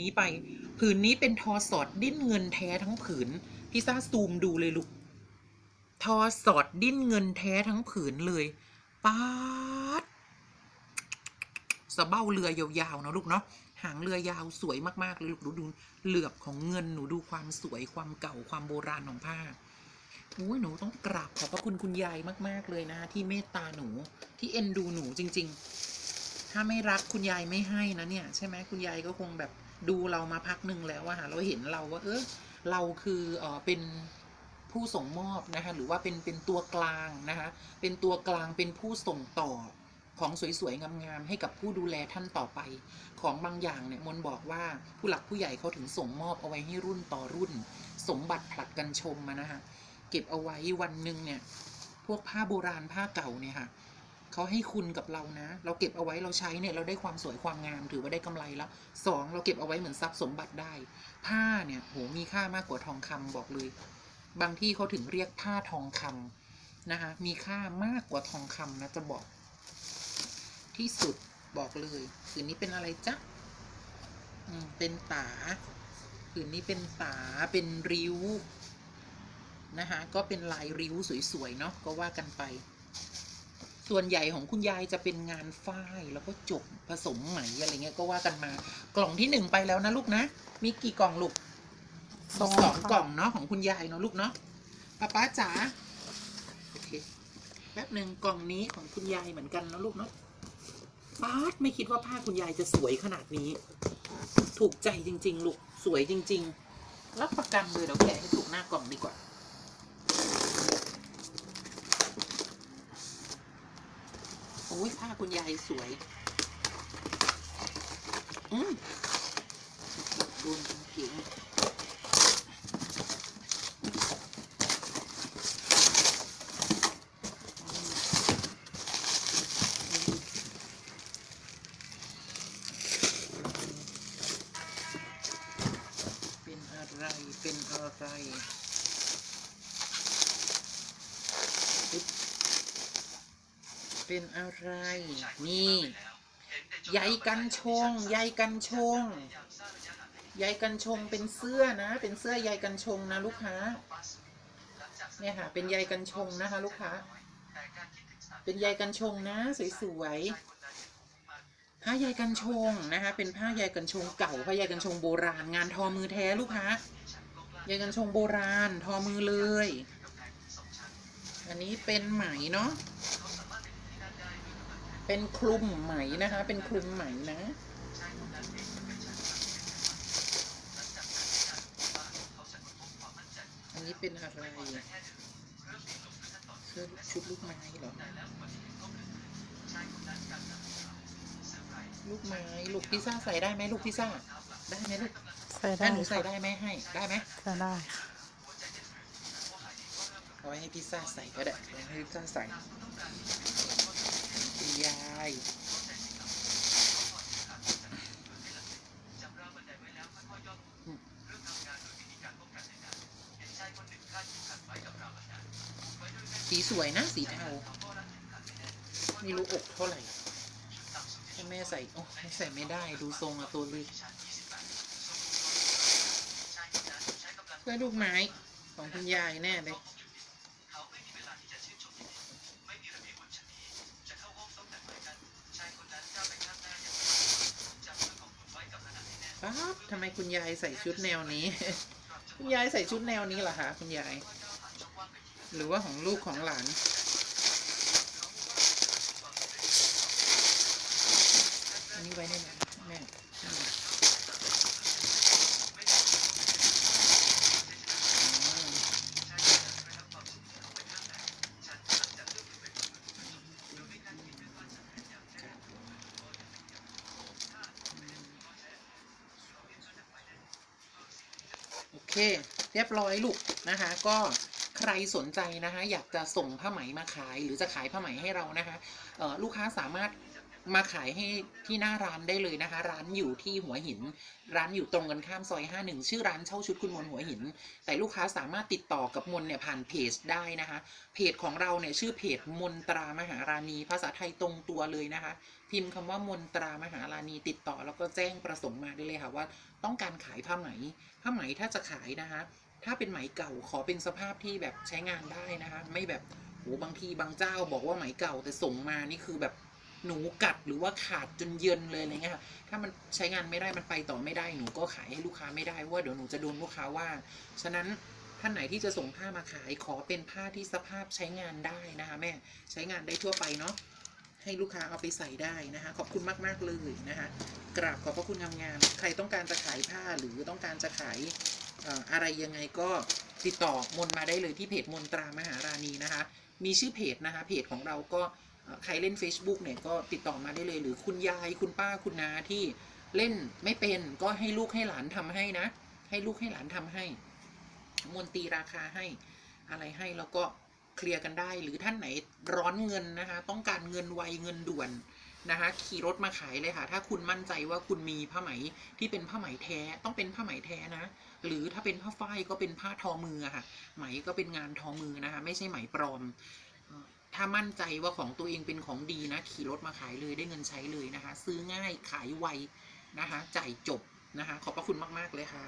นี้ไป ผืนนี้เป็นทอสอดดิ้นเงินแท้ทั้งผืน พี่ซ่าซูมดูเลยลูก ทอสอดดิ้นเงินแท้ทั้งผืนเลยป๊าดสะเบ้าเรือยาวๆเนาะลูกเนาะ หางเรือยาวสวยมากๆเลยลูกดูดูเหลือบของเงินหนูดูความสวยความเก่าความโบราณของผ้าอุ้ยหนูต้องกราบขอบพระคุณคุณยายมาก ๆ เลยนะ ที่เมตตาหนูที่เอ็นดูหนูจริง ๆ ถ้าไม่รักคุณยายไม่ให้นะเนี่ย ใช่ไหมคุณยายก็คงแบบ ดูเรามาพักหนึ่งแล้วอะค่ะเราเห็นเราว่า เออเราคือเออเป็นผู้ส่งมอบนะคะหรือว่าเป็นเป็นตัวกลางนะคะเป็นตัวกลางเป็นผู้ส่งต่อของสวยๆงามๆให้กับผู้ดูแลท่านต่อไป ของบางอย่างเนี่ยมนบอกว่าผู้หลักผู้ใหญ่เขาถึงส่งมอบเอาไว้ให้รุ่นต่อรุ่น สมบัติผลัดกันชมมานะคะเก็บเอาไว้วันหนึ่งเนี่ยพวกผ้าโบราณผ้าเก่าเนี่ยค่ะ เขาให้คุณกับเรานะ เราเก็บเอาไว้เราใช้เนี่ยเราได้ความสวยความงามถือว่าได้กำไรแล้วสองเราเก็บเอาไว้เหมือนทรัพย์สมบัติได้ ผ้าเนี่ยโหมีค่ามากกว่าทองคำบอกเลย บางที่เขาถึงเรียกผ้าทองคำนะคะมีค่ามากกว่าทองคำนะจะบอก ที่สุดบอกเลยผืนนี้เป็นอะไรจ๊ะเป็นตาผืนนี้เป็นตาเป็นริ้วนะคะก็เป็นลายริ้วสวยๆเนาะก็ว่ากันไป ส่วนใหญ่ของคุณยายจะเป็นงานฝ้ายแล้วก็จบผสมไหมอะไรเงี้ยก็ว่ากันมา กล่องที่หนึ่งไปแล้วนะลูกนะ มีกี่กล่องลูกสองกล่องเนาะของคุณยายเนาะลูกเนาะป้าป้าจ๋าโอเคแป๊บหนึ่งกล่องนี้ของคุณยายเหมือนกันนะลูกเนาะป้าไม่คิดว่าผ้าคุณยายจะสวยขนาดนี้ ถูกใจจริง ๆ ลูกสวยจริง ๆ รับประกันเลยเดี๋ยวแกะให้ถูกหน้ากล่องดีกว่า อ้ยผ้าคุณยายสวย อืมดูผิว เป็นอะไร เป็นอะไรปึ๊บ เป็นอะไร นี่ใยกันชงใยกันชงใยกันชงเป็นเสื้อนะ เป็นเสื้อใยกันชงนะลูกค้า เนี่ยค่ะ เป็นใยกันชงนะคะ ลูกค้า เป็นใยกันชงนะ สวยๆผ้าใยกันชงนะคะ เป็นผ้าใยกันชงเก่าผ้าใยกันชงโบราณ งานทอมือแท้ลูกค้าใยกันชงโบราณ ทอมือเลย อันนี้เป็นไหมเนาะ เป็นคลุมไหมนะคะ เป็นคลุมไหมนะอันนี้เป็นอะไรเสื้อชุดลูกไม้เหรอ ลูกไม้ลูกพิซซ่าใส่ได้ไหมลูกพิซซ่า ได้ไหมลูก ใส่ได้ถ้าหนูใส่ค่ะได้ไหมให้ ได้ไหมใส่ได้ค่ะเอาไว้ให้พิซซ่าใส่ก็ได้เอาไว้ให้พิซซ่าใส่ คุณยายสีสวยนะ สีเทาไม่รู้อกเท่าไหร่ถ้าแม่ใส่ โอ้ไม่ใส่ไม่ได้ดูทรงอะตัวเล็กเพื่อลูกไม้ของคุณยายแน่เลย ครับทำไมคุณยายใส่ชุดแนวนี้ คุณยายใส่ชุดแนวนี้เหรอคะคุณยาย หรือว่าของลูกของหลานนี้ไว้ในไหนแม่อืมโอ เค เรียบร้อยลูกนะคะ ก็ใครสนใจนะคะ อยากจะส่งผ้าไหมมาขาย หรือจะขายผ้าไหมให้เรานะคะลูกค้าสามารถ มาขายให้ที่หน้าร้านได้เลยนะคะ ร้านอยู่ที่หัวหิน ร้านอยู่ตรงกันข้ามซอย 51 ชื่อร้านเช่าชุดคุณมนหัวหิน แต่ลูกค้าสามารถติดต่อกับมนเนี่ยผ่านเพจได้นะคะ เพจของเราเนี่ยชื่อเพจมนตรามหาราณี ภาษาไทยตรงตัวเลยนะคะ พิมพ์คำว่ามนตรามหาราณีติดต่อแล้วก็แจ้งประสงค์มาได้เลยค่ะว่าต้องการขายผ้าไหม ผ้าไหมถ้าจะขายนะคะ ถ้าเป็นไหมเก่าขอเป็นสภาพที่แบบใช้งานได้นะคะ ไม่แบบโหบางทีบางเจ้าบอกว่าไหมเก่าแต่ส่งมานี่คือแบบ หนูกัดหรือว่าขาดจนเยินเลยอะไรเงี้ยค่ะถ้ามันใช้งานไม่ได้มันไปต่อไม่ได้หนูก็ขายให้ลูกค้าไม่ได้ว่าเดี๋ยวหนูจะโดนลูกค้าว่า ฉะนั้นท่านไหนที่จะส่งผ้ามาขายขอเป็นผ้าที่สภาพใช้งานได้นะคะแม่ใช้งานได้ทั่วไปเนาะให้ลูกค้าเอาไปใส่ได้นะคะ ขอบคุณมาก ๆ เลยนะคะกราบขอบพระคุณงามๆใครต้องการจะขายผ้าหรือต้องการจะขายอะไรยังไงก็ติดต่อมนมาได้เลยที่เพจมนตรามหาราณีนะคะ มีชื่อเพจนะคะ เพจของเราก็ ใครเล่น Facebook เนี่ยก็ติดต่อมาได้เลย หรือคุณยายคุณป้าคุณนาที่เล่นไม่เป็นก็ให้ลูกให้หลานทำให้นะ ให้ลูกให้หลานทำให้ มนตีราคาให้อะไรให้แล้วก็เคลียร์กันได้ หรือท่านไหนร้อนเงินนะคะ ต้องการเงินไวเงินด่วนนะคะ ขี่รถมาขายเลยค่ะ ถ้าคุณมั่นใจว่าคุณมีผ้าไหมที่เป็นผ้าไหมแท้ต้องเป็นผ้าไหมแท้นะ หรือถ้าเป็นผ้าฝ้ายก็เป็นผ้าทอมือค่ะ ไหมก็เป็นงานทอมือนะคะ ไม่ใช่ไหมปลอม ถ้ามั่นใจว่าของตัวเองเป็นของดีนะ ขี่รถมาขายเลยได้เงินใช้เลยนะคะ ซื้อง่ายขายไวนะคะ จ่ายจบนะคะ ขอบพระคุณมาก ๆ เลยค่ะ